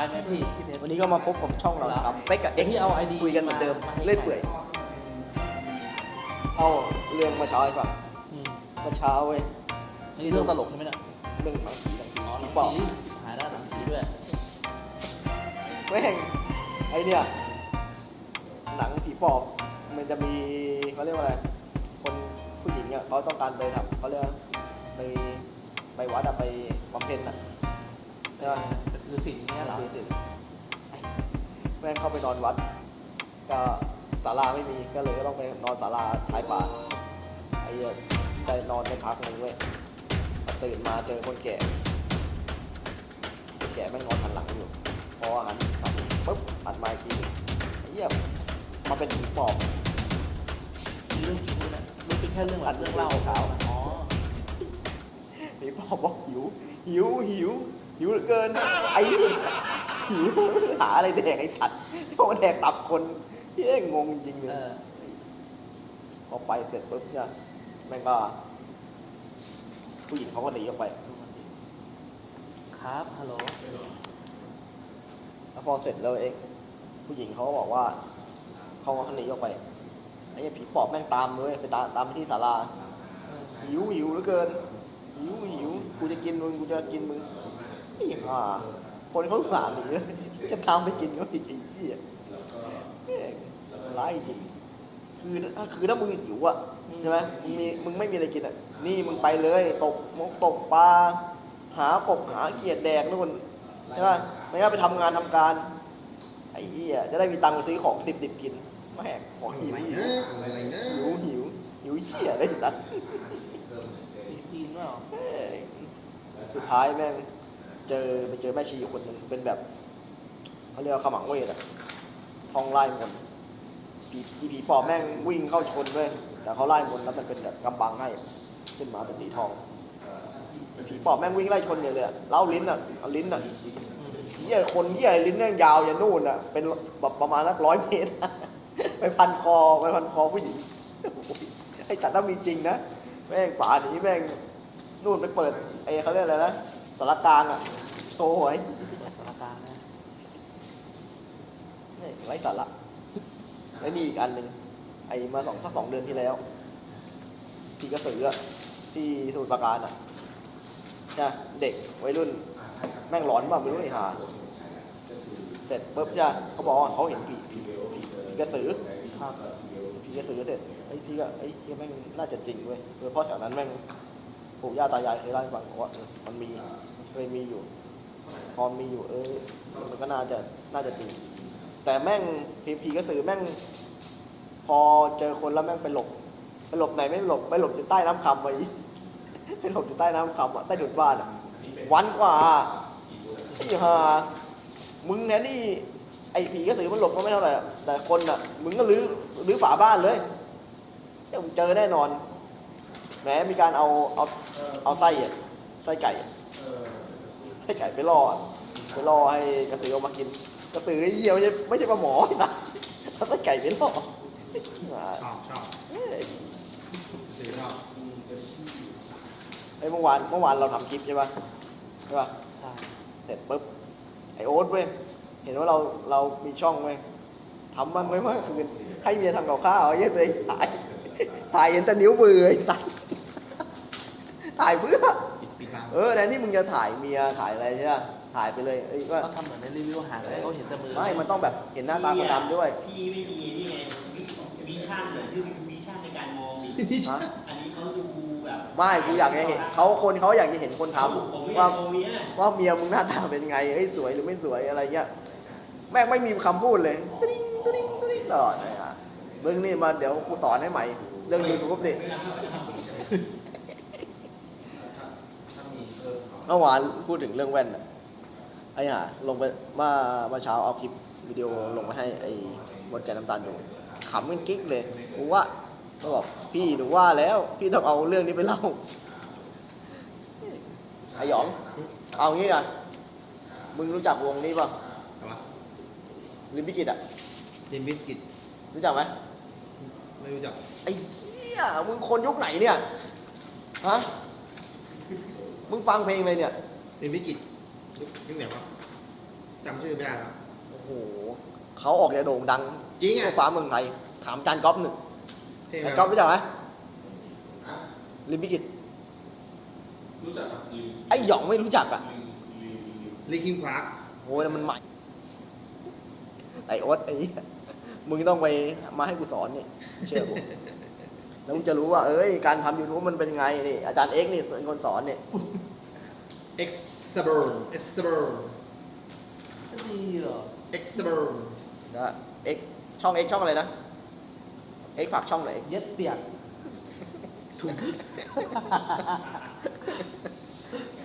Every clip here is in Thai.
ไปไหมพี่พี่เพชร วันนี้ก็มาพบกับช่องเรานะครับเป๊กกับเอ็กพี่เอา ID คุยกันเหมือนเดิมมาให้ เล่อยเปื่อยเอาเรื่องเมื่อเช้าให้ฟังอืมเมื่อเช้าเว้ยอันนี้เรื่องตลกใช่ไหมเนี่ยเรื่องหนังผีหนังผีอ๋อหนังบอกผีหายได้หนังผีด้วย แม่งไอเนี่ยหนังผีปอบมันจะมีเขาเรียกว่าอะไรคนผู้หญิงอะเขาต้องการไปทำเขาเรียกว่าไปไปวัดอะไปบำเพ็ญอะใช่ไห มคือสิ่งนี้เหรอคือสิไอ้แม่งเข้าไปนอนวัด ก็ศาลาไม่มีก็เลยก็ต้องไปนอนศาลาชายป่าไอ้เหี้ยได้นอนในพักหนึ่งเว้ยตื่นมาเจอคนแก่คนแก่แม่งนอนหันหลังอยู่ พอหันหันปุ๊บหันมาอีกทีหนึ่งไอ้เหี้ยมาเป็นผีปอบ มีเรื่องจริงด้วยนะไม่เป็นแค่เรื่องแบบเรื่องเล่าอ๋อผี ปอบบอกหิว หิวหิว หิวเหลือเกิน ไอ้นี่หิวหาอะไรแดกไอ้สัตว์เพราะว่าแดกตับคนเฮ้ยงงจริงเลยเออพอไปเสร็จปุ๊บเนี่ยแม่งก็ ผู้หญิงเขาก็หนีออกไป ครับฮัลโหลแล้วพอเสร็จแล้วเองผู้หญิงเขาก็บอกว่าเขาก็หนีออกไปไอ้เหี้ยผีปอบแม่งตามเลยไปตามตามไปที่ศาลาเออหิวหิวเหลือเกิน หิวหิวกูจะกินมึงกูจะกินมึงไอ้ห่าคนเขาสารหนีเลยจะตามไปกินเขาอีกไอ้เหี้ยแม่งร้ายจริงคือถ้าคือถ้ามึงหิวอะใช่ไหมมึงมีมึงไม่มีอะไรกินอะ นี่มึงไปเลยตกมกตกปลาหากบหาเขียดแดกนู่นใช่ไหมไม่งั้นไปทำงานทำการ ไอ้เหี้ยจะได้มีตังค์ไปซื้อของดิบๆกินแม่งบอกหิวหิวหิวหิวหิวเหี้ยเลยสัตว์ สุดท้ายแม่งเจอไปเจอแม่ชีคนหนึ่งเป็นแบบเขาเรียกว่าขมังเวทอะทองไล่มนต์ผีผีผีปอบแม่งวิ่งเข้าชนด้วย แต่เขาไล่มนต์แล้วมันเป็นแบบกำบังให้ขึ้นมาเป็นสีทองอ้ผีปอบแม่งวิ่งไล่ชนเลยเลยอะเล้าลิ้นอะเอาลิ้นอะเหี้ยคนเหี้ยลิ้นแม่งยาวอยันนู่นอะเป็นแบบประมาณนักร้อยเมตรไปพันคอไปพันคอผู้หญิงไอ้สัตว์น่ามีจริงนะแม่งป่าหนีแม่ง นู่นไปเปิดไอ้เขาเรียกอะไรนะสารกลางอะโชว์ไว้เปิดสารกลางนะแม่งไร้สาระแล้วนี่อีกอันหนึ่งไอ้มาสองสักสองเดือนที่แล้วที่กระสืออะที่สมุทรปราการอะนะเด็กวัยรุ่น แม่งหลอนบ้างไม่รู้ไอ้ห่าเสร็จปุ๊บจ้ะเขาบอกว่าเขาเห็นผีผีผีผีกระสือครับผีกระสือเสร็จไอ้ยพี่ก็ไอ้ยเหี้ยแม่งน่าจะจริงเว้ยเออเพราะแถวนั้นแม่ง ปู่ย่าตายายเคยเล่าให้ฟังว่าเออมันมีเคยมีอยู่ พอมีอยู่ เออ มันก็น่าจะน่าจะจริงแต่แม่งผีผีกระสือแม่ง พอเจอคนแล้วแม่งไปหลบไปหลบไหนไม่หลบไปหลบอยู่ใต้น้ำคำไว้ไปหลบอยู่ใต้น้ำคำอะใต้ดุดบ้านอะ วันกว่าไอ้ห่ามึงเนี่ยนี่ไอ้ผีกระสือมันหลบก็ไม่เท่าไหร่แต่คนอะ มึงก็รื้อรื้อฝาบ้านเลยเดี๋ยวมึงเจอแน่นอน แหมมีการเอาเอาเอาไส้อะไส้ไก่อะไส้ไก่ไปล่ออะไปล่อให้กระสือเอามากิน กระสือไอ้เหี้ยไม่ใช่ไม่ใช่ปลาหมอไอ้สัสเอาไส้ไก่ไปล่ออ่าชอบชอบเอ้ยสื่อชอบไอ้เมื่อวานเมื่อวานเราทำคลิปใช่ปะใช่ปะใช่เสร็จปุ๊บไอโอ๊ตเว้ยเห็นว่าเราเรามีช่องเว้ยทำบ้างไหมเมื่อคืนให้เมียทำกับข้าวไอ้เหี้ยตัวเองถ่าย ถ่ายเห็นแต่นิ้วมือไอ้สัสถ่ายเพื่อปิดปิดทางเออแทนที่มึงจะถ่ายเมียถ่ายอะไรใช่ไหมถ่ายไปเลยเอ้ยว่าก็ทำเหมือนในรีวิวอาหารให้เขาเห็นแต่มือไม่ มันต้องแบบเห็นหน้าตาคนดำด้วย พี่ไม่มีนี่ไงวิวิชั่นเหรอชื่อวิชั่นในการมองดิฮะ อันนี้เขาดูแบบไม่ กูอยากจะเห็นเขาคนเขาอยากจะเห็นคนทผมไม่ำอยาว่ากมองเมียว่าเมียมึงหน้าตาเป็นไงเอ้ยสวยหรือไม่สวยอะไรเงี้ย แม่งไม่มีคำพูดเลยตุ๊ดิ้งตุ๊ดิ้งตุ๊ดิ้งตลอดเลยอะมึงนี่มาเดี๋ยวกูสอนให้ใหม่ เรื่องยูทูบดิเมื่อวานพูดถึงเรื่องแว่นอะไอ้ห่าลงไปเมื่อเมื่อเช้าเอาคลิปวิดีโอลงมาให้ไอ้มดแกนน้ำตาลดูขำกันกิ๊กเลยกูว่าก็บอกพี่หนูว่าแล้ว พี่ต้องเอาเรื่องนี้ไปเล่าไอ้หยอง เอางี้อะมึงรู้จักวงนี้ป่ะแต่ว่าลิมบิกิตอะดิมบิสกิตรู้จักไหม ไม่รู้จักไอ้เหี้ยมึงคนยุคไหนเนี่ยฮะมึงฟังเพลงเลยเนี่ยดิมบิสกิตยุคไหนวะจำชื่อไม่ได้ครับโอ้โหเขาออกจะโด่งดังจริงอะทั่วฟ้าเมืองไทยถามจานก๊อฟหนึ่งเท่ไหมจานก๊อฟรู้จักไหมอะลิมบิกิตรู้จักครับลิงไอ้หยองไม่รู้จักอะลิงลิงลิงลิคิงพาร์คโอ้ยแล้วมันใหม่ไอโอ๊ตไอ้เหี้ย มึงต้องไปมาให้กูสอนนี่เชื่อกูแล้วมึงจะรู้ว่า เอ้ย การทำยูทูบมันเป็นไงนี่อาจารย์เอ็กซ์นี่เป็นคนสอนนี่เอ็กซ์ซับเบิร์เอ็กซ์ซับเบิร์จะดีเหรอเอ็กซ์ซับเบิร์นะเอ็กซ์ช่องเอ็กซ์ช่องอะไรนะเอ็กซ์ฝากช่องไหนอยเย็ดเปียกถูก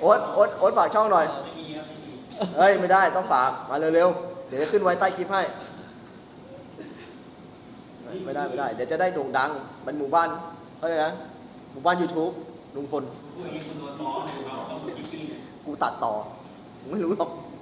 โอ๊ตโอ๊ตโอ๊ตฝากช่องหน่อย ไม่มีครับไม่มี เฮ้ย ไม่ได้ต้องฝาก มาเร็วๆ เดี๋ยวจะขึ้นไว้ใต้คลิปให้ ไม่ได้ไม่ได้ เดี๋ยวจะได้โด่งดังเป็นหมู่บ้านเขาเลยกนะหมู่บ้าน YouTube ลุงพลพูดอย่างนี้คุณโดนล้อเลยเราต้องพูดกิ๊กกี้เนี่ยกูตัดต่อมึงไม่รู้หรอกเ